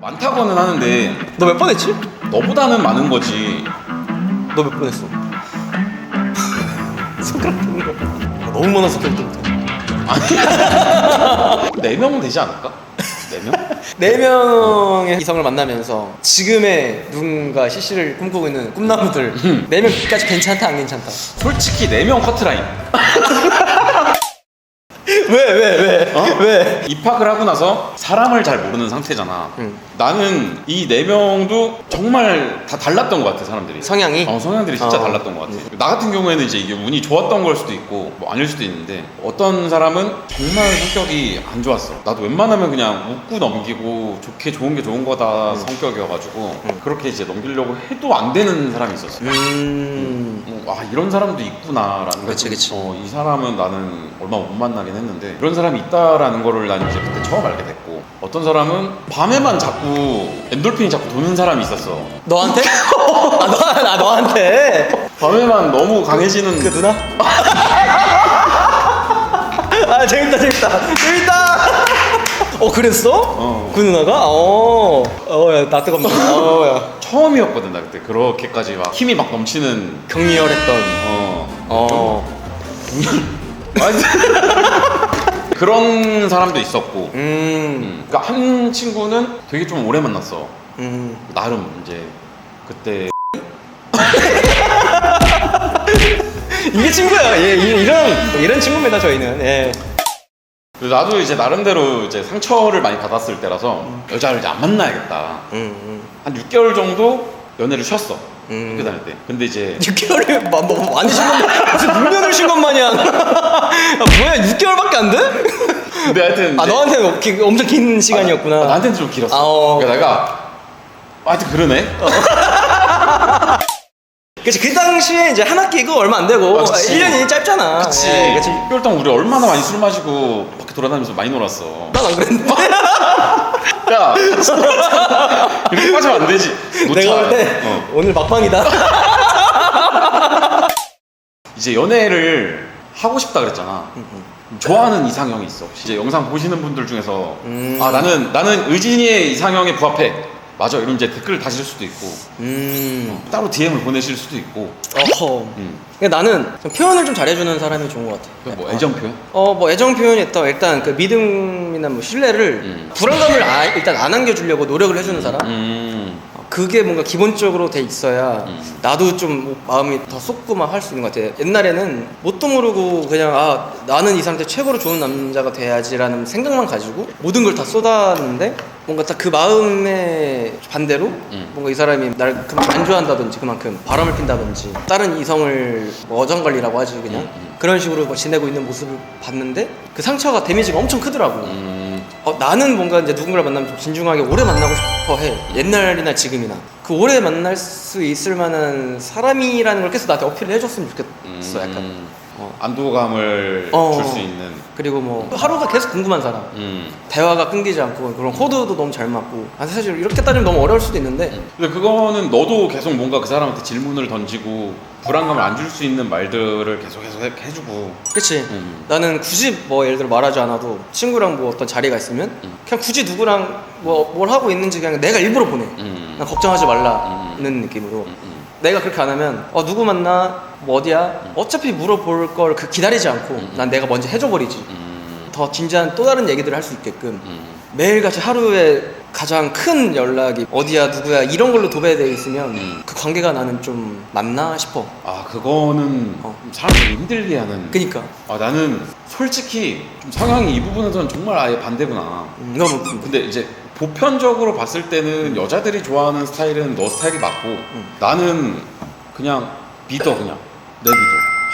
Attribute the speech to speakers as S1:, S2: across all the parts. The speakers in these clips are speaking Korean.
S1: 많다고는 하는데
S2: 너 몇 번 했지?
S1: 너보다는 많은 거지.
S2: 너 몇 번 했어? 손가락 드는 거. 아, 너무 많아서 기억도 못해.
S1: 네 명은 되지 않을까? 네 명?
S2: 네 명의 이성을 만나면서 지금의 누군가 CC를 꿈꾸고 있는 꿈나무들 네 명까지 괜찮다 안 괜찮다?
S1: 솔직히 네 명 커트라인.
S2: 왜 왜 왜?
S1: 어?
S2: 왜?
S1: 입학을 하고 나서 사람을 잘 모르는 상태잖아.
S2: 응.
S1: 나는 이 네 명도 정말 다 달랐던 것 같아 사람들이.
S2: 성향이?
S1: 어, 성향들이 진짜
S2: 어.
S1: 달랐던 것 같아. 나 같은 경우에는 이제 이게 운이 좋았던 걸 수도 있고 뭐 아닐 수도 있는데 어떤 사람은 정말 성격이 안 좋았어. 나도 웬만하면 그냥 웃고 넘기고 좋게 좋은 게 좋은 거다 성격이어가지고 그렇게 이제 넘기려고 해도 안 되는 사람이 있었어.
S2: 음.
S1: 어, 아 이런 사람도 있구나라는 걸
S2: 그치.
S1: 어, 이 사람은 나는 얼마 못 만나긴 했는데 이런 사람이 있다 라는 거를 난 이제 그때 처음 알게 됐고 어떤 사람은 밤에만 자꾸 엔돌핀이 자꾸 도는 사람이 있었어
S2: 너한테? 아, 너, 아 너한테?
S1: 밤에만 너무 강해지는
S2: 그 누나? 아 재밌다 재밌다 재밌다 어 그랬어?
S1: 어.
S2: 그 누나가? 어, 어야 뜨겁네 어야
S1: 처음이었거든 나 그때 그렇게까지 막 힘이 막 넘치는
S2: 격리열했던
S1: 어,
S2: 어
S1: 아니, 그런 사람도 있었고
S2: 음,
S1: 음, 그러니까 한 친구는 되게 좀 오래 만났어
S2: 음.
S1: 나름 이제 그때
S2: 이게 친구야 예, 이- 이런 이런 친구입니다 저희는 예.
S1: 나도 이제 나름대로 이제 상처를 많이 받았을 때라서 여자를 이제 안 만나야겠다.
S2: 음,
S1: 한 6개월 정도 연애를 쉬었어.
S2: 음.
S1: 학교 다닐 때. 근데 이제
S2: 6개월을 뭐, 뭐 많이 쉰 것, 무슨 물면을 쉰것 마냥 아, 뭐야 6개월밖에 안 돼?
S1: 근데 하여튼
S2: 아
S1: 이제-
S2: 너한테 는 기- 엄청 긴 시간이었구나
S1: 아, 나한테는 좀 길었어.
S2: 아, 어.
S1: 그러니까 내가 하여튼 그러네.
S2: 그치 그 당시에 이제 한 학기고 얼마 안 되고
S1: 아, 그치.
S2: 1년이 짧잖아
S1: 그치.
S2: 예, 그치
S1: 6개월 동안 우리 얼마나 많이 술 마시고 밖에 돌아다니면서 많이 놀았어.
S2: 난안 그랬는데
S1: 야, 이렇게 빠지면 안 되지. 놓쳐.
S2: 내가 볼 때
S1: 어.
S2: 오늘 막방이다
S1: 이제 연애를 하고 싶다 그랬잖아. 좋아하는 이상형이 있어. 혹시 이제 영상 보시는 분들 중에서
S2: 음.
S1: 아 나는 나는 의진이의 이상형에 부합해. 맞아. 이런 이제 댓글 을 다실 수도 있고
S2: 음
S1: 따로 DM을 보내실 수도 있고.
S2: 어허
S1: 음.
S2: 그러니까 나는 좀 표현을 좀 잘해주는 사람이 좋은 것 같아
S1: 뭐 애정 표현?
S2: 어 뭐 애정 표현이 있다 일단 그 믿음 이나 뭐 신뢰를
S1: 음.
S2: 불안감을 아, 일단 안 안겨주려고 노력을 해주는 사람
S1: 음.
S2: 어, 그게 뭔가 기본적으로 돼 있어야
S1: 음.
S2: 나도 좀 마음이 더 쏟고 막 할 수 있는 것 같아 옛날에는 뭣도 모르고 그냥 아 나는 이 사람한테 최고로 좋은 남자가 돼야지라는 생각만 가지고 모든 걸 다 쏟았는데 뭔가 딱 그 마음의 반대로
S1: 음.
S2: 뭔가 이 사람이 날 그만큼 안 좋아한다든지 그만큼 바람을 핀다든지 다른 이성을 뭐 어정관리라고 하지 그냥
S1: 음, 음.
S2: 그런 식으로 뭐 지내고 있는 모습을 봤는데 그 상처가 데미지가 엄청 크더라고
S1: 음.
S2: 어, 나는 뭔가 이제 누군가를 만나면 좀 진중하게 오래 만나고 싶어 해. 옛날이나 지금이나. 그 오래 만날 수 있을 만한 사람이라는 걸 계속 나한테 어필을 해줬으면 좋겠어, 약간.
S1: 음.
S2: 어.
S1: 안도감을
S2: 어.
S1: 줄 수 있는.
S2: 그리고 뭐 하루가 계속 궁금한 사람.
S1: 음.
S2: 대화가 끊기지 않고 그런 호두도 너무 잘 맞고. 아, 사실 이렇게 따지면 너무 어려울 수도 있는데.
S1: 근데 그거는 너도 계속 뭔가 그 사람한테 질문을 던지고 불안감을 안 줄 수 있는 말들을 계속 계속 해- 해주고.
S2: 그치.
S1: 음.
S2: 나는 굳이 뭐 예를 들어 말하지 않아도 친구랑 뭐 어떤 자리가 있으면
S1: 음.
S2: 그냥 굳이 누구랑 뭐 뭘 하고 있는지 그냥 내가 일부러 보내.
S1: 음.
S2: 난 걱정하지 말라는 느낌으로.
S1: 음, 음.
S2: 내가 그렇게 안 하면 어 누구 만나 뭐 어디야 어차피 물어볼 걸 그 기다리지 않고
S1: 음.
S2: 난 내가 먼저 해줘버리지
S1: 음.
S2: 더 진지한 또 다른 얘기들을 할 수 있게끔
S1: 음.
S2: 매일같이 하루에 가장 큰 연락이 어디야 누구야 이런 걸로 도배되어 있으면
S1: 음.
S2: 그 관계가 나는 좀 맞나 싶어
S1: 아 그거는
S2: 어.
S1: 사람들이 힘들게 하는.
S2: 그니까
S1: 아 나는 솔직히 좀 성향이 이 부분에서는 정말 아예 반대구나.
S2: 음, 너무
S1: 근데 이제 보편적으로 봤을 때는 여자들이 좋아하는 스타일은 너 스타일이 맞고 나는 그냥 믿어 그냥 내 믿어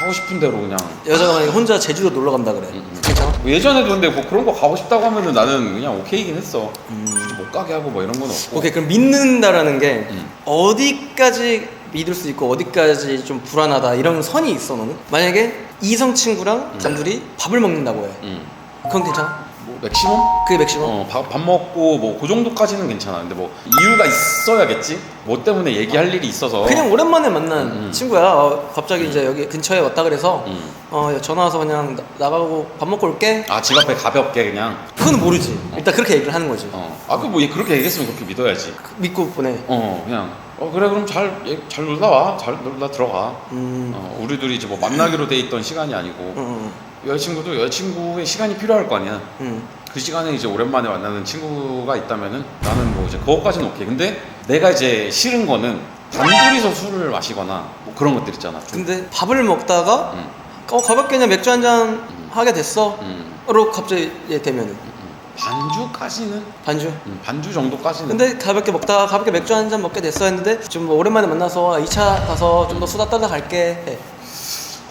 S1: 하고 싶은 대로 그냥
S2: 여자가 만약에 혼자 제주도 놀러 간다 그래
S1: 음, 음.
S2: 괜찮아?
S1: 뭐 예전에도 근데 뭐 그런 거 가고 싶다고 하면은 나는 그냥 오케이긴 했어
S2: 음.
S1: 굳이 못 가게 하고 뭐 이런 건 없고
S2: 오케이 그럼 믿는다라는 게
S1: 음.
S2: 어디까지 믿을 수 있고 어디까지 좀 불안하다 이런 선이 있어 너는? 만약에 이성 친구랑 단둘이 밥을 먹는다고 해
S1: 음.
S2: 그건 괜찮아?
S1: 뭐 맥시멈?
S2: 그게 맥시멈?
S1: 어, 밥, 밥 먹고 뭐 그 정도까지는 괜찮아. 근데 뭐 이유가 있어야겠지. 뭐 때문에 얘기할 일이 있어서.
S2: 그냥 오랜만에 만난
S1: 음.
S2: 친구야. 어, 갑자기 이제 여기 근처에 왔다 그래서
S1: 음.
S2: 어 전화 와서 그냥 나, 가고밥 먹고 올게.
S1: 아 집 앞에 가볍게 그냥.
S2: 그건 모르지. 일단 그렇게 얘기를 하는 거지.
S1: 어. 아 그 뭐 그렇게 얘기했으면 그렇게 믿어야지.
S2: 믿고 보내.
S1: 어 그냥 어 그래 그럼 잘잘 놀다 와. 잘 놀다 들어가.
S2: 음.
S1: 어, 우리 둘이 이제 뭐 만나기로 돼 있던 시간이 아니고
S2: 음.
S1: 여자친구도 여자친구의 시간이 필요할 거 아니야.
S2: 음.
S1: 그 시간에 이제 오랜만에 만나는 친구가 있다면은 나는 뭐 이제 그것까지는 오케이. 근데 내가 이제 싫은 거는 단둘이서 술을 마시거나 뭐 그런 것들 있잖아. 좀.
S2: 근데 밥을 먹다가
S1: 음,
S2: 어 가볍게 그냥 맥주 한 잔 하게 됐어.
S1: 음,
S2: 로 갑자기 얘 되면은
S1: 음. 반주까지는
S2: 반주.
S1: 음, 반주 정도까지는.
S2: 근데 가볍게 먹다가 가볍게 맥주 한 잔 먹게 됐어 했는데 좀뭐 오랜만에 만나서 2차 가서 좀 더 수다 떨다 갈게. 해.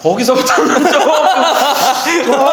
S1: 거기서부터는 조금 조금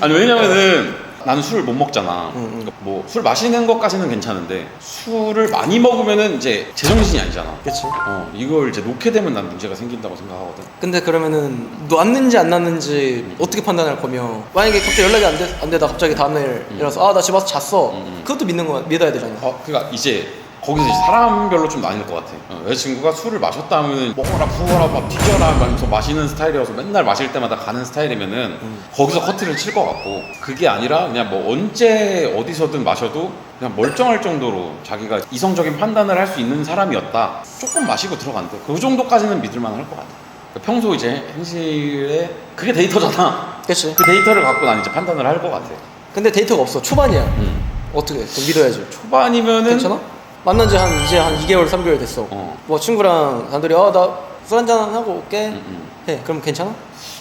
S1: 아니 왜냐면은 나는 술을 못 먹잖아.
S2: 음, 음.
S1: 뭐술 마시는 것까지는 괜찮은데 술을 많이 먹으면은 이제 제정신이 아니잖아.
S2: 그렇지.
S1: 어 이걸 이제 놓게 되면 난 문제가 생긴다고 생각하거든.
S2: 근데 그러면은 놨는지 안 놨는지 어떻게 판단할 거며 만약에 갑자기 연락이 안, 돼, 안 되다 갑자기 다음날 일어나서 아 나 집 와서 잤어
S1: 음, 음.
S2: 그것도 믿는 거 믿어야 되잖아
S1: 어, 그러니까 이제 거기서 이제 사람별로 좀 나뉠 것 같아. 어, 여자친구가 술을 마셨다 하면은 먹어라 부어라 막 뒤져라 하면서 마시는 스타일이어서 맨날 마실 때마다 가는 스타일이면은
S2: 음.
S1: 거기서 커트를 칠 것 같고 그게 아니라 그냥 뭐 언제 어디서든 마셔도 그냥 멀쩡할 정도로 자기가 이성적인 판단을 할 수 있는 사람이었다. 조금 마시고 들어간대. 그 정도까지는 믿을만 할 것 같아. 그러니까 평소 이제 현실에 그게 데이터잖아.
S2: 그렇지
S1: 그 데이터를 갖고 난 이제 판단을 할 것 같아.
S2: 근데 데이터가 없어 초반이야
S1: 음.
S2: 어떻게 좀 믿어야지
S1: 초반이면은
S2: 괜찮아? 만난 지 한 이제 한 2개월 3개월 됐어.
S1: 어.
S2: 뭐 친구랑 단둘이 어나 술 한잔 하고 올게.
S1: 음, 음.
S2: 해 그럼 괜찮아?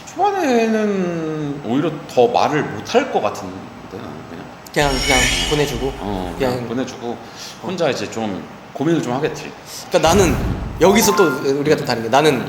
S1: 초반에는 오히려 더 말을 못할 것 같은데 나는 그냥.
S2: 그냥 그냥 보내주고?
S1: 어 그냥
S2: 그냥
S1: 보내주고. 혼자 이제 좀 고민을 좀 하겠지.
S2: 그러니까 나는 여기서 또 우리가 좀 다른 게 나는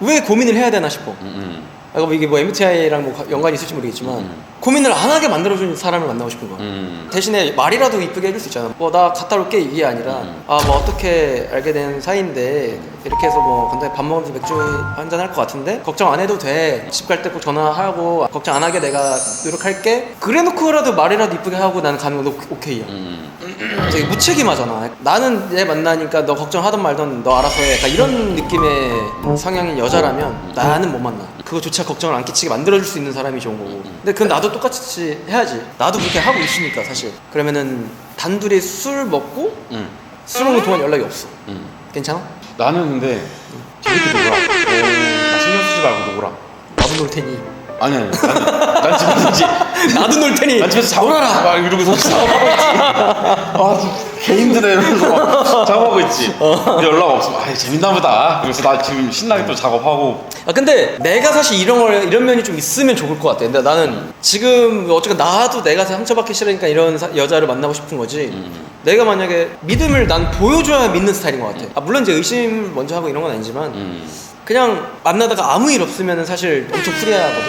S2: 왜 고민을 해야 되나 싶어.
S1: 음,
S2: 아, 뭐 이게 뭐 MBTI랑 뭐 가- 연관이 있을지 모르겠지만
S1: 음.
S2: 고민을 안 하게 만들어주는 사람을 만나고 싶은 거야.
S1: 음,
S2: 대신에 말이라도 이쁘게 해줄 수 있잖아. 뭐 나 갔다 올게 이게 아니라
S1: 음.
S2: 아뭐 어떻게 알게 된 사이인데 이렇게 해서 뭐 근데 밥 먹으면서 맥주 한 잔 할 것 같은데 걱정 안 해도 돼. 집 갈 때 꼭 전화하고 걱정 안 하게 내가 노력할게. 그래놓고라도 말이라도 이쁘게 하고 나는 가는 건 오- 오케이야.
S1: 음,
S2: 되게 무책임하잖아. 나는 얘 만나니까 너 걱정하던 말던 너 알아서 해. 약간 이런 느낌의 성향인 여자라면 나는 못 만나. 그거조차 걱정을 안 끼치게 만들어줄 수 있는 사람이 좋은 거고. 근데 그건 나도 똑같이 해야지. 나도 그렇게 하고 있으니까 사실. 그러면은 단둘이 술 먹고
S1: 음,
S2: 술 먹는 동안 연락이 없어.
S1: 음.
S2: 괜찮아?
S1: 나는 근데 재밌게 놀아. 나 신경 쓰지 말고 놀아.
S2: 나도 놀 테니.
S1: 아니 아니. 나는, 난 집에서 지.
S2: 나도 놀 테니.
S1: 난 집에서 작업하라. 막 이러고서 작업하고 있지. 아, 개 힘드네. 이러면서 막 작업하고 있지. 근데 연락 없으면 아, 재밌나 보다. 그래서 나 지금 신나게 또 작업하고.
S2: 아 근데 내가 사실 이런 걸 이런 면이 좀 있으면 좋을 것 같아. 근데 나는 지금 어쨌든 나도 내가 상처받기 싫으니까 이런 사- 여자를 만나고 싶은 거지.
S1: 음,
S2: 내가 만약에 믿음을 난 보여줘야 믿는 스타일인 것 같아. 아, 물론 이제 의심 먼저 하고 이런 건 아니지만
S1: 음,
S2: 그냥 만나다가 아무 일 없으면 사실 엄청 프리하거든.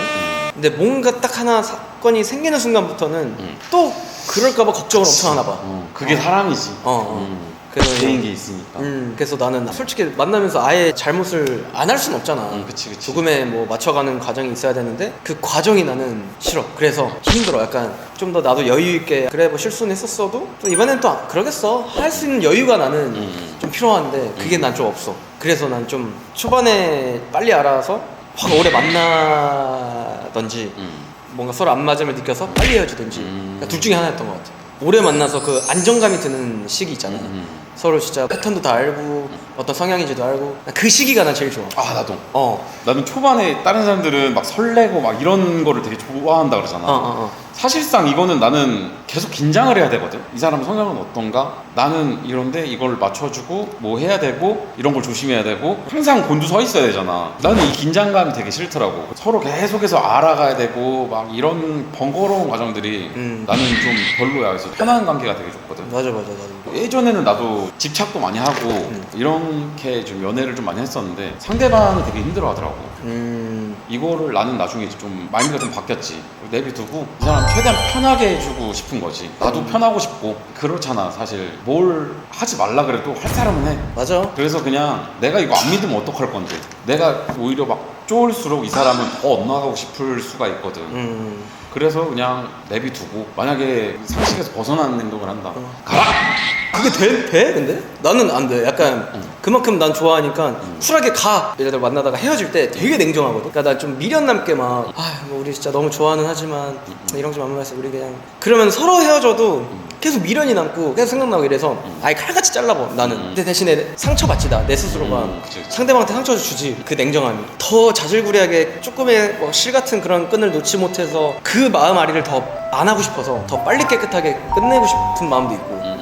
S2: 근데 뭔가 딱 하나 사건이 생기는 순간부터는
S1: 음.
S2: 또 그럴까봐 걱정을 엄청 하나 봐.
S1: 어, 그게 사람이지.
S2: 어, 어.
S1: 음,
S2: 그래서
S1: 개인 게 있으니까.
S2: 음, 그래서 나는 솔직히 만나면서 아예 잘못을 안 할 수는 없잖아.
S1: 음, 그치, 그치.
S2: 조금의 뭐 맞춰가는 과정이 있어야 되는데 그 과정이 나는 싫어. 그래서 힘들어. 약간 좀 더 나도 여유 있게 그래 뭐 실수는 했었어도 또 이번엔 또 그러겠어 할 수 있는 여유가 나는
S1: 음.
S2: 좀 필요한데 그게 난 좀 없어. 그래서 난 좀 초반에 빨리 알아서 확 오래 만나던지
S1: 음.
S2: 뭔가 서로 안 맞음을 느껴서 빨리 헤어지든지
S1: 음.
S2: 그러니까 둘 중에 하나였던 것 같아. 오래 만나서 그 안정감이 드는 시기 있잖아.
S1: 음.
S2: 서로 진짜 패턴도 다 알고 어떤 성향인지도 알고 그 시기가 난 제일 좋아.
S1: 아 나도.
S2: 어.
S1: 나는 초반에 다른 사람들은 막 설레고 막 이런 거를 되게 좋아한다 그러잖아.
S2: 어, 어, 어.
S1: 사실상 이거는 나는 계속 긴장을 해야 되거든. 이 사람 성향은 어떤가? 나는 이런데 이걸 맞춰주고 뭐 해야 되고 이런 걸 조심해야 되고 항상 곤두 서 있어야 되잖아. 나는 이 긴장감이 되게 싫더라고. 서로 계속해서 알아가야 되고 막 이런 번거로운 과정들이
S2: 음.
S1: 나는 좀 별로야. 그래서 편한 관계가 되게 좋거든.
S2: 맞아 맞아 나도.
S1: 예전에는 나도 집착도 많이 하고
S2: 음.
S1: 이렇게 좀 연애를 좀 많이 했었는데 상대방이 되게 힘들어하더라고.
S2: 음.
S1: 이거를 나는 나중에 좀 마인드가 좀 바뀌었지. 내비두고 이 사람 최대한 편하게 해주고 싶은 거지. 나도 편하고 싶고 그렇잖아 사실 뭘 하지 말라 그래도 할 사람은 해.
S2: 맞아.
S1: 그래서 그냥 내가 이거 안 믿으면 어떡할 건데 내가 오히려 막 쫄수록 이 사람은 더 엇나가고 싶을 수가 있거든.
S2: 음.
S1: 그래서 그냥 내비두고 만약에 상식에서 벗어나는 행동을 한다.
S2: 어.
S1: 가라.
S2: 그게 돼? 돼? 근데? 나는 안 돼. 약간
S1: 응.
S2: 그만큼 난 좋아하니까
S1: 음.
S2: 쿨하게 가. 들어 만나다가 헤어질 때 되게 냉정하거든. 그러니까 나좀 미련 남게 막, 아, 뭐 우리 진짜 너무 좋아는 하지만 이런 좀 만나서 우리 그냥 그러면 서로 헤어져도 계속 미련이 남고 계속 생각나고 이래서 아예 칼같이 잘라버 나는.
S1: 음.
S2: 근데 대신에 상처받지 나. 내 스스로가
S1: 음, 그치, 그치.
S2: 상대방한테 상처 주지. 그 냉정함이. 더 자질구레하게 조금의 뭐실 같은 그런 끈을 놓지 못해서 그 마음 아리를 더 안 하고 싶어서 더 빨리 깨끗하게 끝내고 싶은 마음도 있고.
S1: 음.